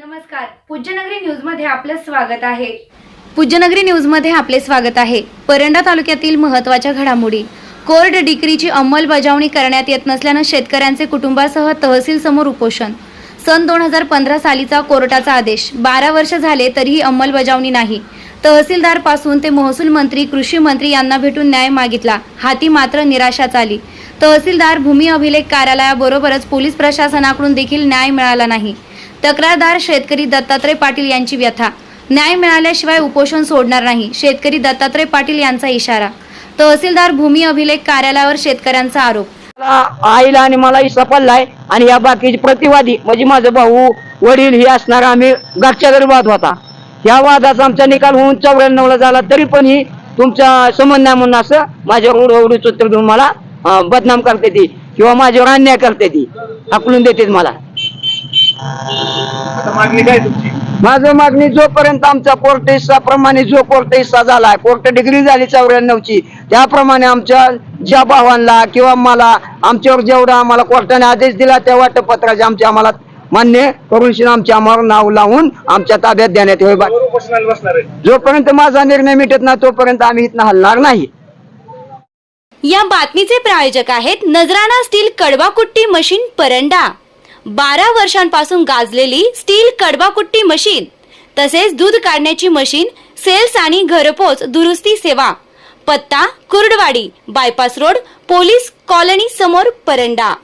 नमस्कार. पूज्यनगरी न्यूजमध्ये आपलं स्वागत आहे. पूज्यनगरी न्यूजमध्ये आपले स्वागत आहे. परंडा तालुक्यातील महत्त्वाच्या घडामोडी. कोर्ट डिक्रीची अंमलबजावणी करण्यात येत नसल्यानं शेतकऱ्यांचे कुटुंबासह तहसील समोर उपोषण. सन दोन हजार पंधरा सालीचा कोर्टाचा आदेश. बारा वर्ष झाले तरीही अंमलबजावणी नाही. तहसीलदारपासून ते महसूल मंत्री कृषी मंत्री यांना भेटून न्याय मागितला. हाती मात्र निराशाच आली. तहसीलदार भूमी अभिलेख कार्यालयाबरोबरच पोलीस प्रशासनाकडून देखील न्याय मिळाला नाही. तक्रारदार शेतकरी दत्तात्रय पाटील यांची व्यथा. न्याय मिळाल्याशिवाय उपोषण सोडणार नाही शेतकरी दत्तात्रय पाटील यांचा इशारा. तहसीलदार भूमी अभिलेख कार्यालयावर शेतकऱ्यांचा आरोप. आईला आणि मला हिस्सा पडलाय आणि या बाकीचे प्रतिवादी म्हणजे माझे भाऊ वडील हे असणार आम्ही घरच्या घरी वाद होता. या वादाचा आमचा निकाल होऊन चौऱ्याण्णव ला झाला तरी पण ही तुमच्या समन्वय म्हणून असं माझ्यावर उडवडीच उत्तर देऊन मला बदनाम करते ती किंवा माझ्यावर अन्याय करते ती आकलून देते मला. आता मागणी काय तुमची? माझं मागणी जोपर्यंत आमचा कोर्ट प्रमाणे जो कोर्ट हिस्सा झाला कोर्ट डिग्री झाली चौऱ्याण्णवची त्याप्रमाणे आमच्या ज्या भावांना किंवा मला आमच्यावर जेवढा आम्हाला कोर्टाने आदेश दिला त्या वाटपत्राचे आमचे आम्हाला मान्य करून शिन आमच्या आम्हाला नाव लावून आमच्या ताब्यात देण्यात येईल. जोपर्यंत माझा निर्णय मिटत नाही तोपर्यंत आम्ही इथनं हलणार नाही. या बातमीचे प्रायोजक आहेत नजराणा स्टील कडवाकुट्टी मशीन परंडा. बारा वर्षांपासून गाजलेली स्टील कडवाकुट्टी मशीन तसेच दूध काढण्याची मशीन सेल्स आणि घरपोच दुरुस्ती सेवा पत्ता Kurduwadi bypass road police colony समोर परंडा.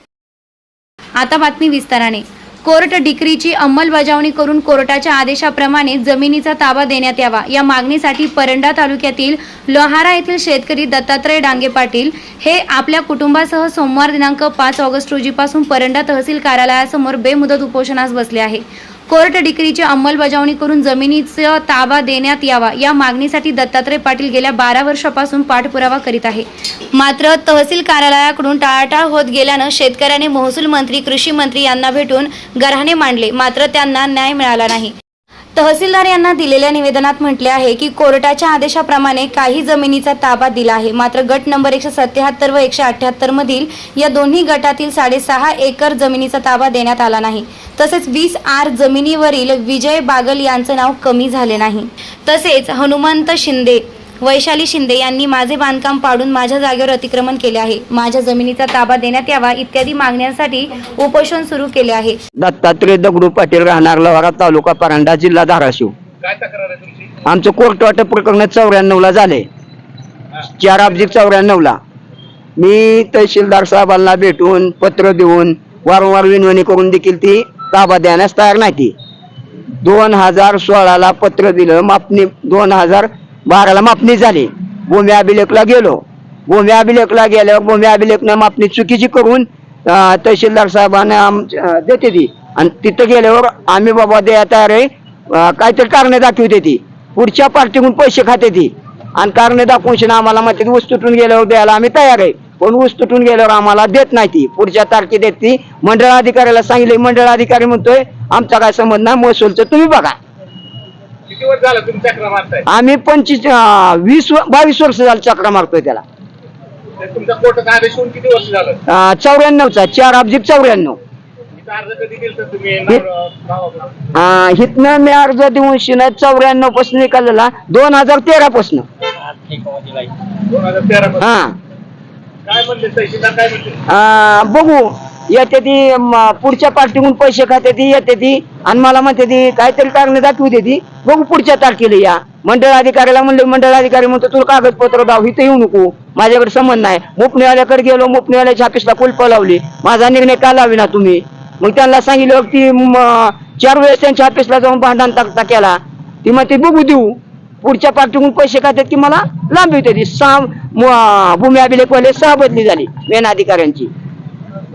आता बातमी विस्ताराने. कोर्ट डिक्रीची अंमलबजावणी करून कोर्टाच्या आदेशाप्रमाणे जमिनीचा ताबा देण्यात यावा. या मागणीसाठी परंडा तालुक्यातील लोहारा येथील शेतकरी दत्तात्रय डांगे पाटील हे आपल्या कुटुंबासह सोमवार दिनांक पाच ऑगस्ट रोजीपासून परंडा तहसील कार्यालयासमोर बेमुदत उपोषणास बसले आहे. कोर्ट डिक्रीची अंमलबजावणी करून जमिनीचा ताबा देण्यात यावा. या मागणीसाठी दत्तात्रय पाटील गेल्या बारा वर्षापासून पाठपुरावा करीत आहे. मात्र तहसील कार्यालयाकडून टाळाटाळ होत गेल्यानं शेतकऱ्याने महसूल मंत्री कृषी मंत्री यांना भेटून गरहाणे मांडले. मात्र त्यांना न्याय मिळाला नाही. तहसीलदार यांना दिलेल्या निवेदनात म्हटले आहे की कोर्टाच्या आदेशाप्रमाणे काही जमिनीचा ताबा दिला आहे. मात्र गट नंबर एकशे सत्याहत्तर व एकशे अठ्याहत्तर मधील या दोन्ही गटातील साडेसहा एकर जमिनीचा ताबा देण्यात आला नाही. तसेच वीस आर जमिनीवरील विजय बागल यांचं नाव कमी झाले नाही. तसेच हनुमंत शिंदे वैशाली शिंदे यांनी माझे बांधकाम पाडून माझ्या जागेवर अतिक्रमण केले आहे. माझ्या जमिनीचा ताबा देण्यात यावा इत्यादी मागण्यांसाठी उपोषण सुरू केले आहे. दत्तात्रय दगडू पाटील राहणार लोहारा तालुका परांडा जिल्हा धाराशिव. काय तक्रार आहे तुमची? आमचं कोर्ट वाटप प्रकरण चौऱ्याण्णव ला झाले चार अब्जी चौऱ्याण्णव ला मी तहसीलदार साहेबांना भेटून पत्र देऊन वारंवार विनवणी करून देखील ती ताबा देण्यास तयार नाही ती. दोन हजार सोळाला पत्र दिलं मापणी दोन हजार बाराला मापणी झाली. भूमी अभिलेखला गेलो. भूमी अभिलेखला गेल्यावर भूमी अभिलेखनं मापणी चुकीची करून तहसीलदार साहेबांना देते ती. आणि तिथं गेल्यावर आम्ही बाबा द्या तयार आहे. काहीतरी कारणे दाखवते ती. पुढच्या पार्टीकडून पैसे खाते ती. आणि कारणे दाखवून आम्हाला म्हणते ऊस तुटून गेल्यावर द्यायला आम्ही तयार आहे. पण ऊस तुटून गेल्यावर आम्हाला देत नाही ती. पुढच्या तारखे देत ती. मंडळ अधिकाऱ्याला सांगितले मंडळ अधिकारी म्हणतोय आमचा काय संबंध नाही महसूलचं तुम्ही बघा. किती वर्ष झालं तुम्ही चक्र मारताय? आम्ही पंचवीस अं, वीस व- बावीस वर्ष झालं चक्र मारतोय त्याला. ते तुमच्या कोर्टाचा आदेश होऊन किती वर्ष झालं? अं, चौऱ्याण्णवचा चार अब्जी चौऱ्याण्णव. इथं अर्ज कधी केलं तर तुम्ही? नाव- नाव- अं, हितनं मी अर्ज देऊन शिन चौऱ्याण्णवपासून निकाललेला दोन हजार तेरा पासून. दोन हजार तेरा हा. काय म्हणले तहसीलदार काय म्हणले? अं, बघू. येते ती पुढच्या पार्टीहून पैसे खाते ती येते ती. आणि मला म्हणते ती काहीतरी कारण दे ती. बघू पुढच्या तारखेला या. मंडळ अधिकाऱ्याला म्हणलं मंडळ अधिकारी म्हणतो तुला कागदपत्र दाव इथं येऊ नको. माझ्याकडे संबंध नाही. मुपणीवाल्याकडे गेलो मुपणीवाल्याच्या ऑफिसला कुलप लावली माझा निर्णय का लावी ना तुम्ही? मग त्यांना सांगितलं की चार वेळेस त्यांच्या ऑफिसला जाऊन भांडण टाकता केला. ती म्हणते बघू देऊ. पुढच्या पार्टीहून पैसे खात्यात की मला लांबी होते ती. सहा भूमी भूमी अभिलेखवाले सहा बदली झाली मेन अधिकाऱ्यांची.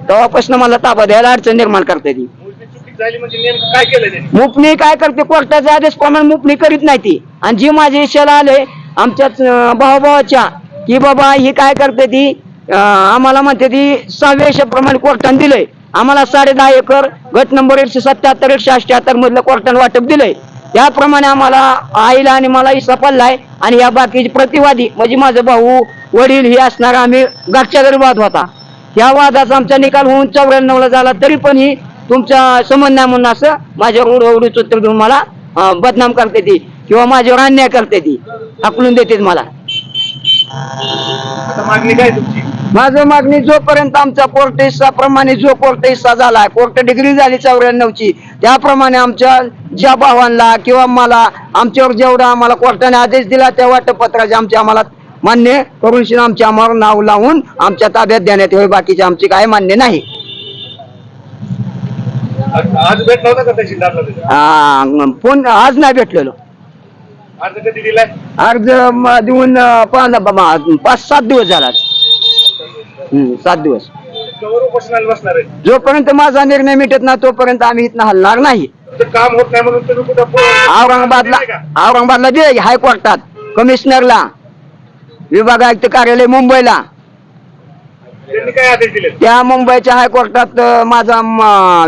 तेव्हापासून मला ताबा द्यायला अडचण निर्माण करते ती मुलगी चुकीच झाली म्हणजे नेमकं काय केलं त्यांनी? मुपणी काय करते? कोर्टाचा आदेश प्रमाणे मुपणी करीत नाही ती. आणि जी माझी इशाला आले आमच्याच अं, भावाभावाच्या की बाबा ही काय करते ती? अं, आम्हाला म्हणते ती सहाव्या प्रमाणे कोर्टाने दिलंय. आम्हाला साडे दहा एकर गट नंबर एकशे सत्याहत्तर एकशे अठ्याहत्तर मधलं कोर्टाने वाटप दिलंय. त्याप्रमाणे आम्हाला आईला आणि मला हिस्सा पडलाय आणि या बाकीचे प्रतिवादी म्हणजे माझं भाऊ वडील हे असणार आम्ही घरच्या घरी वाद होता. या वादाचा आमचा निकाल होऊन चौऱ्याण्णव ला झाला तरी पण ही तुमचा संबंध नाही म्हणून असं माझ्यावर उडवडीच उत्तर देऊन मला बदनाम करते ती किंवा माझ्यावर अन्याय करते ती हाकलून देते मला. मागणी काय तुमची? माझं मागणी जोपर्यंत आमचा कोर्ट प्रमाणे जो कोर्ट हिस्सा झाला कोर्ट डिग्री झाली चौऱ्याण्णवची त्याप्रमाणे आमच्या ज्या भावांना किंवा मला आमच्यावर जेवढा आम्हाला कोर्टाने आदेश दिला त्या वाटपत्राचे आमचे आम्हाला मान्य करून शिन आमच्या आम्हाला नाव लावून आमच्या ताब्यात देण्यात यावे बाकीचे आमचे काय मान्य नाही. फोन आज नाही भेटलेलो. अर्ज देऊन पाच सात दिवस झाला सात दिवस. जोपर्यंत माझा निर्णय मिटत नाही तोपर्यंत आम्ही इथं हलणार नाही. काम होत म्हणून औरंगाबादला? औरंगाबादला दे हायकोर्टात कमिशनरला विभाग आयुक्त कार्यालय मुंबईला. त्यांनी काय आदेश दिले त्या मुंबईच्या हायकोर्टात अं, माझा म,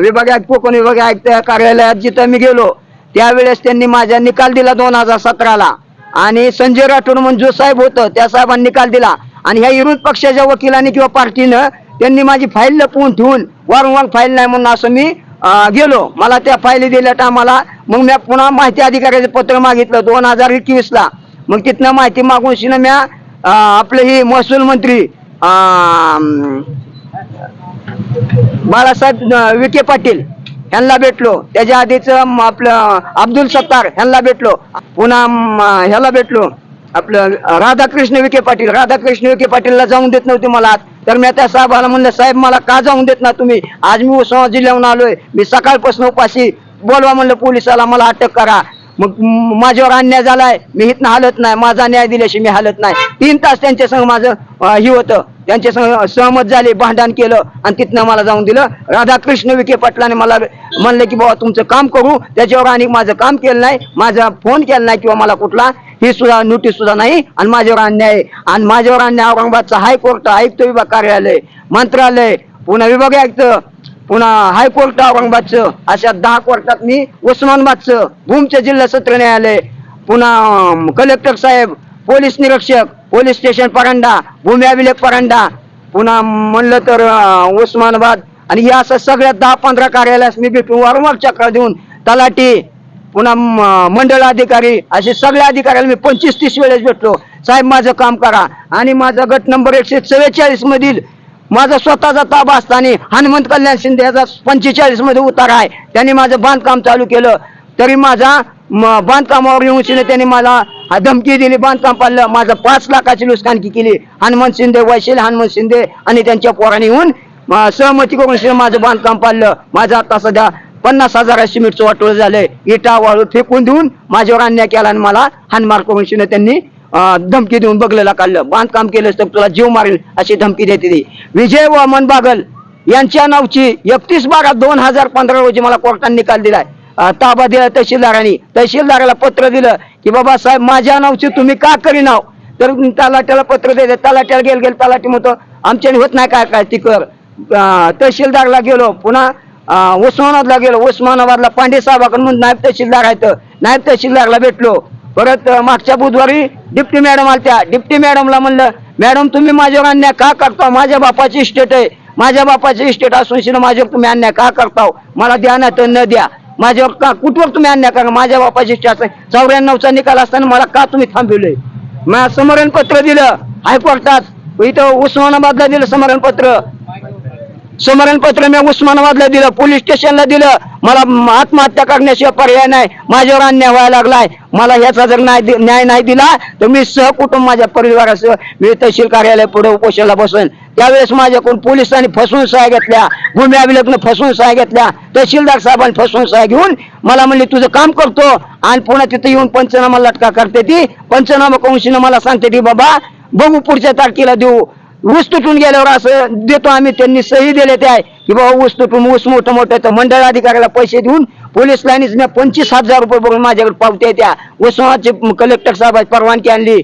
विभाग आयुक्त कोकण विभाग आयुक्त कार्यालयात जिथं मी गेलो त्यावेळेस त्यांनी माझा निकाल दिला दोन हजार सतराला. आणि संजय राठोड म्हणून जो साहेब होतं त्या साहेबांनी निकाल दिला. आणि ह्या विरोध पक्षाच्या वकिलांनी किंवा पार्टीनं त्यांनी माझी फाईल लपवून ठेवून वारंवार फाईल नाही म्हणून असं मी अं, गेलो. मला त्या फाईली दिल्या टायमाला मग मी पुन्हा माहिती अधिकाऱ्याचं पत्र मागितलं दोन हजार एकवीसला. मग तिथनं माहिती मागून शिन म्या आपले ही महसूल मंत्री बाळासाहेब विखे पाटील ह्यांना भेटलो. त्याच्या आधीच आपलं अब्दुल सत्तार ह्यांना भेटलो. पुन्हा ह्याला भेटलो. आपलं राधाकृष्ण विखे पाटील राधाकृष्ण विखे पाटीलला जाऊन देत नव्हते मला तर मी त्या साहेबाला म्हणलं साहेब मला का जाऊन देत ना तुम्ही? आज मी उस्मा जिल्ह्याहून आलोय. मी सकाळपासून उपाशी बोलवा म्हणलं पोलिसाला मला अटक करा. मग माझ्यावर अन्याय झालाय मी इथनं हालत नाही माझा न्याय दिल्याशी मी हालत नाही. तीन तास त्यांच्या संग माझं हे होतं. त्यांच्या संग सहमत झाले भांडण केलं आणि तिथनं मला जाऊन दिलं. राधाकृष्ण विखे पाटलाने मला म्हणलं की बाबा तुमचं काम करू. त्याच्यावर आणि माझं काम केलं नाही माझा फोन केला नाही किंवा मला कुठला ही सुद्धा नोटीस सुद्धा नाही. आणि माझ्यावर अन्याय आहे. आणि माझ्यावर अन्याय औरंगाबादचं हायकोर्ट आयुक्त विभाग कार्यालय मंत्रालय पुन्हा विभाग आयुक्त पुन्हा हायकोर्ट औरंगाबादचं अशा दहा कोर्टात मी उस्मानाबादचं भूमचं जिल्हा सत्र न्यायालय पुन्हा कलेक्टर साहेब पोलीस निरीक्षक पोलीस स्टेशन परांडा भूमी अभिलेख परांडा पुन्हा म्हणलं तर उस्मानाबाद आणि या असं सगळ्या दहा पंधरा कार्यालयास मी भेटून वारंवार चक्र देऊन तलाठी पुन्हा म- मंडळ अधिकारी असे सगळ्या अधिकाऱ्याला मी पंचवीस तीस वेळेस भेटलो. साहेब माझं काम करा. आणि माझा गट नंबर एकशे चव्वेचाळीस मधील माझा स्वतःचा ताबा असताना हनुमंत कल्याण शिंदे याचा पंचेचाळीसमध्ये उतार आहे. त्यांनी माझं बांधकाम चालू केलं. तरी माझा बांधकामावर येऊन शिंदे त्यांनी मला धमकी दिली. बांधकाम पाडलं. माझं पाच लाखाची नुकसानकी केली. हनुमंत शिंदे वैशिल हनुमंत शिंदे आणि त्यांच्या पोराने येऊन सहमती करून शिने माझं बांधकाम पाडलं. माझं आता सध्या पन्नास हजार सिमेंटचं वाटोळ झालंय. इटा वाळू फेकून देऊन माझ्यावर अन्याय केला आणि मला हानमार करून शिने त्यांनी धमकी देऊन बघलेला काढलं. बांधकाम केलंस तर तुला जीव मारेल अशी धमकी देते ती. विजय वामन बागल यांच्या नावची एकतीस बारा दोन हजार पंधरा रोजी मला कोर्टाने निकाल दिलाय. ताबा दिला तहसीलदारांनी. तहसीलदाराला पत्र दिलं की बाबा साहेब माझ्या नावची तुम्ही का करी नाव? तर तलाट्याला पत्र दिले. तलाट्याला गेल गेल तलाठी म्हणतो आमच्याने होत नाही काय काय ती कर. तहसीलदारला गेलो पुन्हा उस्मानाबादला गेलो. उस्मानाबादला पांडे साहेबाकडून म्हणून नायब तहसीलदार आहेत. नायब तहसीलदारला भेटलो. परत मागच्या बुधवारी डिप्टी मॅडम आलत्या. डिप्टी मॅडमला म्हणलं मॅडम तुम्ही माझ्यावर अन्याय का करता? माझ्या बापाची इस्टेट आहे. माझ्या बापाची इस्टेट असून शिना माझ्यावर तुम्ही अन्याय का करताव? मला द्या ना तर न द्या. माझ्यावर का कुठवर तुम्ही अन्याय करा? माझ्या बापाची इस्टेट असं चौऱ्याण्णवचा निकाल असताना मला का तुम्ही थांबवलंय मला समरणपत्र दिलं हायकोर्टात. इथं उस्मानाबादला दिलं समरणपत्र. समरणपत्र मी उस्मानाबादला दिलं पोलीस स्टेशनला दिलं. मला आत्महत्या करण्याशिवाय पर्याय नाही. माझ्यावर अन्याय व्हायला लागलाय. मला ह्याचा जर न्याय न्याय नाही दिला तर मी सहकुटुंब माझ्या परिवारासह मी तहसील कार्यालय पुढे उपोषणाला बसेन. त्यावेळेस माझ्याकडून पोलिसांनी फसवून सहाय घेतल्या भूमी अभिलेखनं फसवून सहाय घेतल्या. तहसीलदार साहेबांनी फसवून सहाय घेऊन मला म्हणली तुझं काम करतो. आणि पुन्हा तिथे येऊन पंचनामा लटका करते ती. पंचनामा कौन्सिलनं मला सांगते ती बाबा बघू पुढच्या तारखेला देऊ. ऊस तुटून गेल्यावर असं देतो आम्ही त्यांनी सही दिले ते आहे की बाबा ऊस तुटून ऊस मोठं मोठं तर मंडळ अधिकाऱ्याला पैसे देऊन पोलीस लाईनीच मी पंचवीस हजार रुपये बघून माझ्याकडे पावत्या त्या उस्मानाचे कलेक्टर साहेबाची परवानगी आणली.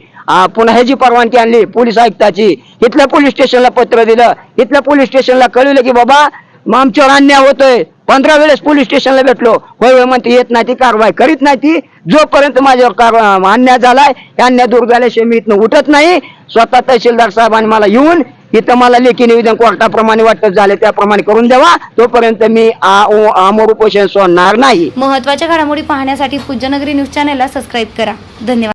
पुन्हा ह्याची परवानगी आणली पोलीस आयुक्ताची. इथल्या पोलीस स्टेशनला पत्र दिलं. इथल्या पोलीस स्टेशनला कळवलं की बाबा मग आमच्यावर अन्याय होतोय. पंधरा वेळेस पोलीस स्टेशनला भेटलो. होय होय म्हणते येत नाही ती कारवाई करीत नाही ती. जोपर्यंत माझ्यावर कार अन्याय झालाय अन्याय दूर झाल्याशिवाय मी इथनं उठत नाही. स्वतः तहसीलदार साहेबांनी मला येऊन इथं मला लेखी निवेदन कोर्टाप्रमाणे वाटत झाले त्याप्रमाणे करून द्यावा. तोपर्यंत मी आमोर उपोषण सोडणार नाही. महत्त्वाच्या घडामोडी पाहण्यासाठी पूज्यनगरी न्यूज चॅनेलला सबस्क्राईब करा. धन्यवाद.